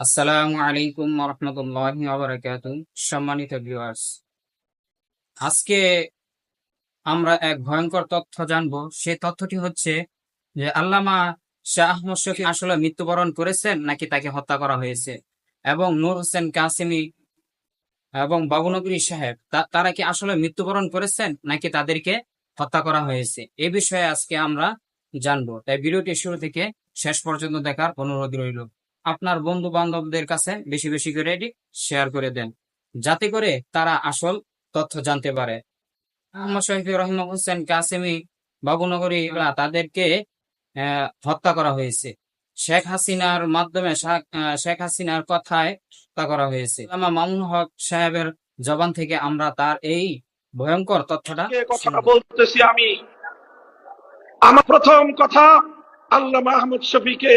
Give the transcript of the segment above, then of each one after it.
আসসালামু আলাইকুম আবরাকাত সম্মানিত ভিউয়ার্স আজকে আমরা এক ভয়ঙ্কর তথ্য জানব। তথ্যটি হচ্ছে যে আল্লামা শাহ আসলে মৃত্যুবরণ করেছেন নাকি তাকে হত্যা করা হয়েছে? এবং নূর হোসেন কাসিমি এবং বাবুনগরী সাহেব তারা কি আসলে মৃত্যুবরণ করেছেন নাকি তাদেরকে হত্যা করা হয়েছে? এ বিষয়ে আজকে আমরা জানব। তাই ভিডিওটি শুরু থেকে শেষ পর্যন্ত দেখার অনুরোধ রইল। আপনার বন্ধু বান্ধবদের কাছে বেশি বেশি করে এটি শেয়ার করে দেন। যাতে করে তারা আসল তথ্য জানতে পারে। মোহাম্মদ শহীদ রহিম হোসেন কাসেমি বাবুনগরী তাদেরকে হত্যা করা হয়েছে। শেখ হাসিনার মাধ্যমে শেখ হাসিনার কথায় হত্যা করা হয়েছে। আল্লামা মামুন হক সাহেবের জবান থেকে আমরা তার এই ভয়ঙ্কর তথ্যটা শুনব। বলতেছি আমি? আমার প্রথম কথা আল্লাহ মাহমুদ শফিকে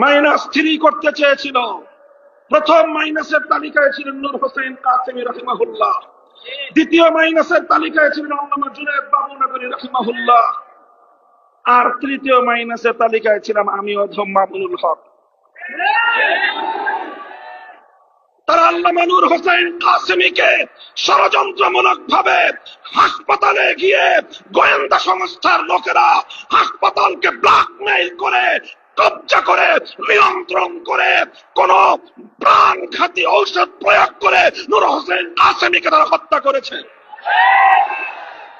মাইনাস থ্রি করতে চেয়েছিল। প্রথম মাইনাসের তালিকায় ছিলেন নূর হোসেন, কাসেমি রহিমাহুল্লাহ। দ্বিতীয় মাইনাসের তালিকায় ছিলেন আল্লামা জুনেদ বাবুনগরী রহিমাহুল্লাহ। আর তৃতীয় মাইনাসের তালিকায় ছিলাম আমি অধম মামুনুল হক। তারা আল্লামা নূর হোসেন কাসেমিকে ষড়যন্ত্রমূলক ভাবে হাসপাতালে গিয়ে গোয়েন্দা সংস্থার লোকেরা হাসপাতালকে ব্ল্যাকমেইল করে কবজা করে, নিয়ন্ত্রণ করে, কোন প্রাণঘাতী ঔষধ প্রয়োগ করে নূর হোসেন কাসেমিকে তারা হত্যা করেছে।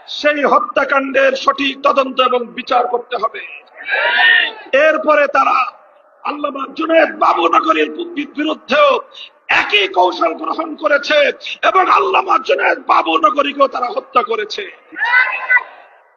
সেই হত্যাকাণ্ডের সঠিক তদন্ত এবং বিচার করতে হবে। এরপরে তারা আল্লামা জুনেদ বাবুনগরীর বিরুদ্ধেও একই কৌশল গ্রহণ করেছে এবং আল্লামা জুনেদ বাবুনগরীকেও তারা হত্যা করেছে।